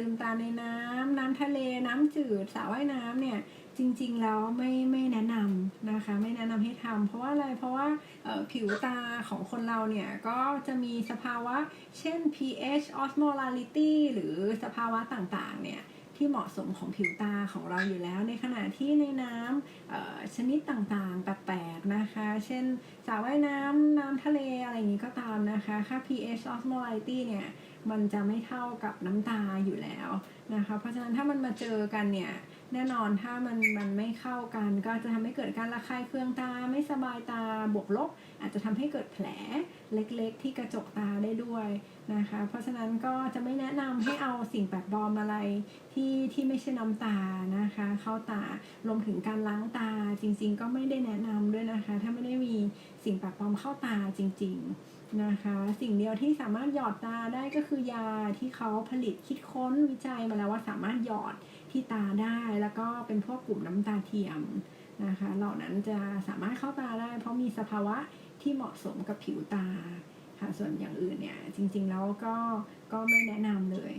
ลืมตาในน้ำน้ำทะเลน้ำจืดสระว่ายน้ำเนี่ยจริงๆแล้วไม่ไม่แนะนำนะคะ ไม่แนะนำให้ทำเพราะว่าอะไรเพราะว่าผิวตาของคนเราเนี่ยก็จะมีสภาวะเช่น pH osmolality หรือสภาวะต่างๆเนี่ย ที่เหมาะสมของผิวตาของเราอยู่แล้ว ในขณะที่ในน้ำชนิดต่างๆ แปลกๆนะคะ เช่นสระว่ายน้ำน้ำทะเลอะไรอย่างนี้ก็ตามนะคะ ค่า pH osmolality เนี่ยมันจะไม่เท่ากับน้ำตาอยู่แล้วนะคะ เพราะฉะนั้นถ้ามันมาเจอกันเนี่ย แน่นอนถ้ามันมันไม่เข้ากันก็จะทำให้เกิดการระคายเคืองตาไม่สบายตาบวกลบ อาจจะทำให้เกิดแผลเล็กๆ ที่กระจกตาได้ด้วยนะคะ เพราะฉะนั้นก็จะไม่แนะนำให้เอาสิ่งแปลกปลอมอะไรที่ที่ไม่ใช่น้ำตานะคะ เข้าตารวมถึงการล้างตาจริง ๆ ก็ไม่ได้แนะนำด้วยนะคะ ถ้าไม่ได้มีสิ่งแปลกปลอมเข้าตาจริง ๆนะคะสิ่งเดียวที่สามารถหยอดตาได้ก็คือยาที่เขาผลิตคิดค้นวิจัยมาแล้วว่าสามารถหยอด ที่ตาได้ แล้วก็เป็นพวกกลุ่มน้ำตาเทียมนะคะ เหล่านั้นจะสามารถเข้าตาได้ เพราะมีสภาวะที่เหมาะสมกับผิวตาค่ะ ส่วนอย่างอื่นเนี่ยจริงๆแล้วก็ก็ไม่แนะนำเลย